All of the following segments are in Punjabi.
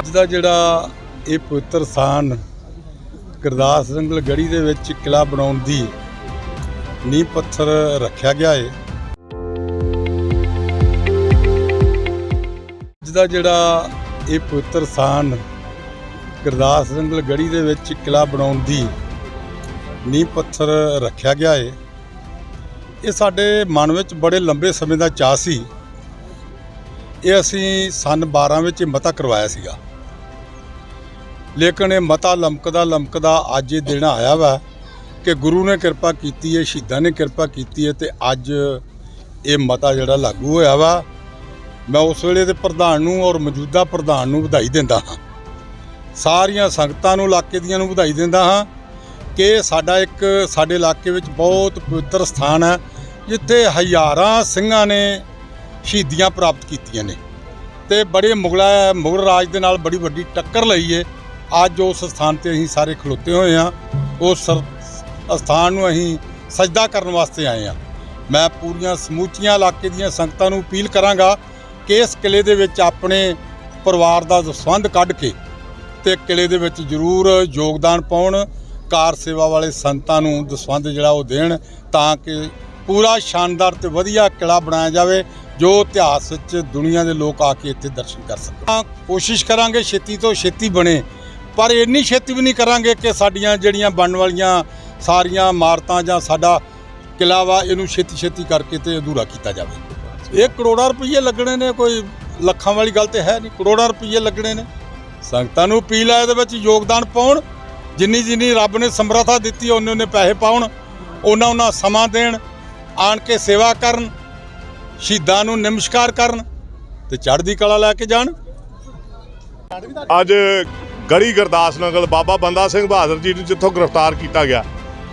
ਅੱਜ ਦਾ ਜਿਹੜਾ ਇਹ ਪਵਿੱਤਰ ਸਥਾਨ ਗੁਰਦਾਸ ਰੰਗਲ ਗੜੀ ਦੇ ਵਿੱਚ ਕਿਲਾ ਬਣਾਉਣ ਦੀ ਨੀਂਹ ਪੱਥਰ ਰੱਖਿਆ ਗਿਆ ਹੈ ਅੱਜ ਦਾ ਜਿਹੜਾ ਇਹ ਪਵਿੱਤਰ ਸਥਾਨ ਗੁਰਦਾਸ ਰੰਗਲ ਗੜੀ ਦੇ ਵਿੱਚ ਕਿਲਾ ਬਣਾਉਣ ਦੀ ਨੀਂਹ ਪੱਥਰ ਰੱਖਿਆ ਗਿਆ ਹੈ ਇਹ ਸਾਡੇ ਮਨ ਵਿੱਚ ਬੜੇ ਲੰਬੇ ਸਮੇਂ ਦਾ ਚਾਅ ਸੀ। ਇਹ ਅਸੀਂ ਸਨ 12 ਵਿੱਚ ਮਤਾ ਕਰਵਾਇਆ ਸੀਗਾ। ਲੇਕਿਨ ਇਹ ਮਤਾ ਲਮਕਦਾ ਲਮਕਦਾ ਅੱਜ ਇਹ ਦਿਨ ਆਇਆ ਵਾ ਕਿ ਗੁਰੂ ਨੇ ਕਿਰਪਾ ਕੀਤੀ ਹੈ, ਸ਼ਹੀਦਾਂ ਨੇ ਕਿਰਪਾ ਕੀਤੀ ਹੈ ਤੇ ਅੱਜ ਇਹ ਮਤਾ ਜਿਹੜਾ ਲਾਗੂ ਹੋਇਆ ਵਾ, ਮੈਂ ਉਸ ਵੇਲੇ ਦੇ ਪ੍ਰਧਾਨ ਨੂੰ ਔਰ ਮੌਜੂਦਾ ਪ੍ਰਧਾਨ ਨੂੰ ਵਧਾਈ ਦਿੰਦਾ ਹਾਂ। ਸਾਰੀਆਂ ਸੰਗਤਾਂ ਨੂੰ, ਇਲਾਕੇ ਦੀਆਂ ਨੂੰ ਵਧਾਈ ਦਿੰਦਾ ਹਾਂ ਕਿ ਸਾਡਾ ਇੱਕ, ਸਾਡੇ ਇਲਾਕੇ ਵਿੱਚ ਬਹੁਤ ਪਵਿੱਤਰ ਸਥਾਨ ਹੈ, ਜਿੱਥੇ ਹਜ਼ਾਰਾਂ ਸਿੰਘਾਂ ਨੇ ਸ਼ਹੀਦੀਆਂ ਪ੍ਰਾਪਤ ਕੀਤੀਆਂ ਨੇ ਤੇ ਬੜੇ ਮੁਗਲਾ, ਮੁਗਲ ਰਾਜ ਦੇ ਨਾਲ ਬੜੀ ਵੱਡੀ ਟੱਕਰ ਲਈ ਏ। ਅੱਜ ਉਸ ਸਥਾਨ ਤੇ ਅਸੀਂ ਸਾਰੇ ਖਲੋਤੇ ਹੋਏ ਹਾਂ। ਉਸ ਸਰ- ਸਥਾਨ ਨੂੰ ਅਸੀਂ ਸਜਦਾ ਕਰਨ ਵਾਸਤੇ ਆਏ ਹਾਂ। ਮੈਂ ਪੂਰੀਆਂ ਸਮੂਚੀਆਂ ਇਲਾਕੇ ਦੀਆਂ ਸੰਗਤਾਂ ਨੂੰ ਅਪੀਲ ਕਰਾਂਗਾ ਕਿ ਇਸ ਕਿਲੇ ਦੇ ਵਿੱਚ ਆਪਣੇ ਪਰਿਵਾਰ ਦਾ ਸੰਬੰਧ ਕੱਢ ਕੇ ਤੇ ਕਿਲੇ ਦੇ ਵਿੱਚ ਜ਼ਰੂਰ ਯੋਗਦਾਨ ਪਾਉਣ, ਕਾਰ ਸੇਵਾ ਵਾਲੇ ਸੰਤਾਂ ਨੂੰ ਦਸਵੰਧ ਜਿਹੜਾ ਉਹ ਦੇਣ ਤਾਂ ਕਿ ਪੂਰਾ ਸ਼ਾਨਦਾਰ ਤੇ ਵਧੀਆ ਕਿਲਾ ਬਣਾਇਆ ਜਾਵੇ, ਜੋ ਇਤਿਹਾਸ ਵਿੱਚ ਦੁਨੀਆ ਦੇ ਲੋਕ ਆ ਕੇ ਇੱਥੇ ਦਰਸ਼ਨ ਕਰ ਸਕਣ। ਤਾਂ ਕੋਸ਼ਿਸ਼ ਕਰਾਂਗੇ ਛੇਤੀ ਤੋਂ ਛੇਤੀ ਬਣੇ। ਪਰ ਇੰਨੀ ਛੇਤੀ ਵੀ ਨਹੀਂ ਕਰਾਂਗੇ ਕਿ ਸਾਡੀਆਂ ਜਿਹੜੀਆਂ ਬਣਨ ਵਾਲੀਆਂ ਸਾਰੀਆਂ ਇਮਾਰਤਾਂ ਜਾਂ ਸਾਡਾ ਕਿਲਾ ਵਾ ਇਹਨੂੰ ਛੇਤੀ ਛੇਤੀ ਕਰਕੇ ਤੇ ਅਧੂਰਾ ਕੀਤਾ ਜਾਵੇ। ਇਹ ਕਰੋੜਾਂ ਰੁਪਏ ਲੱਗਣੇ ਨੇ, ਕੋਈ ਲੱਖਾਂ ਵਾਲੀ ਗੱਲ ਤੇ ਹੈ ਨਹੀਂ। ਕਰੋੜਾਂ ਰੁਪਏ ਲੱਗਣੇ ਨੇ। ਸੰਗਤਾਂ ਨੂੰ ਅਪੀਲ ਹੈ ਇਹਦੇ ਵਿੱਚ ਯੋਗਦਾਨ ਪਾਉਣ। ਜਿੰਨੀ ਜਿੰਨੀ ਰੱਬ ਨੇ ਸਮਰੱਥਾ ਦਿੱਤੀ ਉਹਨੇ ਉਹਨੇ ਪੈਸੇ ਪਾਉਣ। ਉਹਨਾਂ ਉਹਨਾਂ ਸਮਾਂ ਦੇਣ, ਆਣ ਕੇ ਸੇਵਾ ਕਰਨ, ਸ਼ਹੀਦਾਂ ਨੂੰ ਨਮਸਕਾਰ ਕਰਨ ਤੇ ਚੜ੍ਹਦੀ ਕਲਾ ਲੈ ਕੇ ਜਾਣ। ਅੱਜ ਗੜੀ ਗੁਰਦਾਸ ਨਗਰ ਬਾਬਾ ਬੰਦਾ ਸਿੰਘ ਬਹਾਦਰ ਜੀ ਨੂੰ ਜਿੱਥੋਂ ਗ੍ਰਿਫਤਾਰ ਕੀਤਾ ਗਿਆ,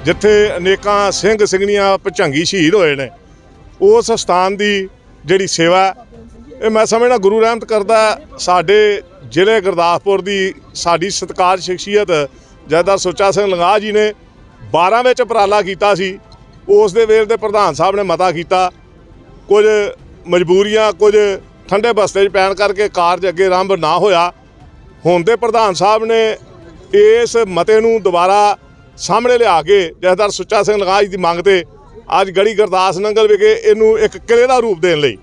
ਜਿੱਥੇ ਅਨੇਕਾਂ ਸਿੰਘ ਸਿੰਘਣੀਆਂ ਭਚੰਗੀ ਸ਼ਹੀਦ ਹੋਏ ਨੇ। ਉਸ ਸਥਾਨ ਦੀ ਜਿਹੜੀ ਸੇਵਾ ਇਹ ਮੈਂ ਸਮਝਣਾ ਗੁਰੂ ਰਹਿਮਤ ਕਰਦਾ ਸਾਡੇ ਜ਼ਿਲ੍ਹੇ ਗੁਰਦਾਸਪੁਰ ਦੀ ਸਾਡੀ ਸਤਿਕਾਰ ਸ਼ਖਸੀਅਤ ਜੈਦਾਰ ਸੁੱਚਾ ਸਿੰਘ ਲੰਗਾ ਜੀ ਨੇ 12 ਵਿੱਚ ਉਪਰਾਲਾ ਕੀਤਾ ਸੀ। ਉਸ ਦੇ ਵੇਲੇ ਦੇ ਪ੍ਰਧਾਨ ਸਾਹਿਬ ਨੇ ਮਤਾ ਕੀਤਾ, ਕੁਝ ਮਜਬੂਰੀਆਂ, ਕੁਝ ਠੰਡੇ ਬਸਤੇ 'ਚ ਪੈਣ ਕਰਕੇ ਕਾਰਜ ਅੱਗੇ ਆਰੰਭ ਨਾ ਹੋਇਆ। ਹੁਣ ਦੇ ਪ੍ਰਧਾਨ ਸਾਹਿਬ ਨੇ ਇਸ ਮਤੇ ਨੂੰ ਦੁਬਾਰਾ ਸਾਹਮਣੇ ਲਿਆ ਕੇ ਜਥੇਦਾਰ ਸੁੱਚਾ ਸਿੰਘ ਲਗਾਜ ਦੀ ਮੰਗ ਤੇ ਅੱਜ ਗੜੀ ਗੁਰਦਾਸ ਨੰਗਲ ਵਿਖੇ ਇਹਨੂੰ ਇੱਕ ਕਿਲੇ ਦਾ ਰੂਪ ਦੇਣ ਲਈ,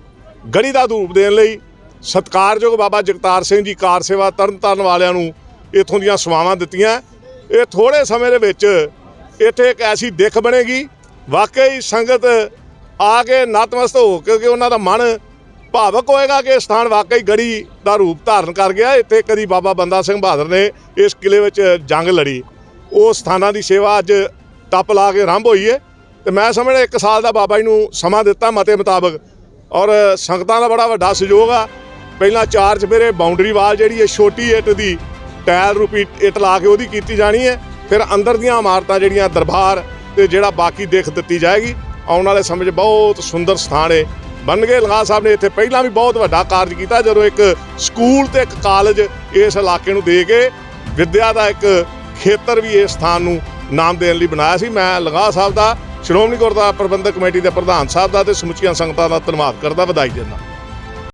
ਗੜੀ ਦਾ ਰੂਪ ਦੇਣ ਲਈ ਸਤਿਕਾਰਯੋਗ ਬਾਬਾ ਜਗਤਾਰ ਸਿੰਘ ਜੀ ਕਾਰ ਸੇਵਾ ਤਰਨਤਾਰਨ ਵਾਲਿਆਂ ਨੂੰ ਇਥੋਂ ਦੀਆਂ ਸੇਵਾਵਾਂ ਦਿੱਤੀਆਂ। ਇਹ ਥੋੜੇ ਸਮੇਂ ਦੇ ਵਿੱਚ ਇੱਥੇ ਇੱਕ ਐਸੀ ਦਿੱਖ ਬਣੇਗੀ। ਵਾਕਈ ਸੰਗਤ ਆ ਕੇ ਨਤਮਸਤ ਹੋ ਕਿਉਂਕਿ ਉਹਨਾਂ ਦਾ ਮਨ ਭਾਵਕ ਹੋਏਗਾ ਕਿ ਇਹ ਸਥਾਨ ਵਾਕਈ ਗੜੀ ਦਾ ਰੂਪ ਧਾਰਨ ਕਰ ਗਿਆ। ਇੱਥੇ ਕਦੀ ਬਾਬਾ ਬੰਦਾ ਸਿੰਘ ਬਹਾਦਰ ਨੇ ਇਸ ਕਿਲੇ ਵਿੱਚ ਜੰਗ ਲੜੀ। ਉਹ ਸਥਾਨਾਂ ਦੀ ਸੇਵਾ ਅੱਜ ਟੱਪ ਲਾ ਕੇ ਆਰੰਭ ਹੋਈ ਹੈ ਤੇ ਮੈਂ ਸਮਝਦਾ ਇੱਕ ਸਾਲ ਦਾ ਬਾਬਾ ਜੀ ਨੂੰ ਸਮਾਂ ਦਿੱਤਾ ਮਤੇ ਮੁਤਾਬਕ। ਔਰ ਸੰਗਤਾਂ ਦਾ ਬੜਾ ਵੱਡਾ ਸਹਿਯੋਗ ਆ। ਪਹਿਲਾਂ ਚਾਰ ਮੇਰੇ ਬਾਉਂਡਰੀ ਵਾਲ ਜਿਹੜੀ ਹੈ ਛੋਟੀ ਇੱਟ ਦੀ ਟਾਇਲ ਰੂਪੀ ਇੱਟ ਲਾ ਕੇ ਉਹਦੀ ਕੀਤੀ ਜਾਣੀ ਹੈ ਫਿਰ ਅੰਦਰ ਦੀਆਂ ਇਮਾਰਤਾਂ ਜਿਹੜੀਆਂ ਦਰਬਾਰ ਤੇ ਜਿਹੜਾ ਬਾਕੀ ਦੇਖ ਦਿੱਤੀ ਜਾਏਗੀ। ਆਉਣ ਵਾਲੇ ਸਮੇਂ 'ਚ ਬਹੁਤ ਸੁੰਦਰ ਸਥਾਨ ਹੈ ਬਣ ਗਏ। ਲੰਗਾ ਸਾਹਿਬ ਨੇ ਇੱਥੇ ਪਹਿਲਾਂ ਵੀ ਬਹੁਤ ਵੱਡਾ ਕਾਰਜ ਕੀਤਾ, ਜਦੋਂ ਇੱਕ ਸਕੂਲ ਤੇ ਇੱਕ ਕਾਲਜ ਇਸ ਇਲਾਕੇ ਨੂੰ ਦੇ ਕੇ ਵਿੱਦਿਆ ਦਾ ਇੱਕ ਖੇਤਰ ਵੀ ਇਸ ਸਥਾਨ ਨੂੰ ਨਾਮ ਦੇਣ ਲਈ ਬਣਾਇਆ ਸੀ। ਮੈਂ ਲੰਗਾ ਸਾਹਿਬ ਦਾ, ਸ਼੍ਰੋਮਣੀ ਗੁਰਦੁਆਰਾ ਪ੍ਰਬੰਧਕ ਕਮੇਟੀ ਦੇ ਪ੍ਰਧਾਨ ਸਾਹਿਬ ਦਾ ਤੇ ਸਮੁੱਚੀਆਂ ਸੰਗਤਾਂ ਦਾ ਧੰਨਵਾਦ ਕਰਦਾ, ਵਧਾਈ ਦਿੰਦਾ।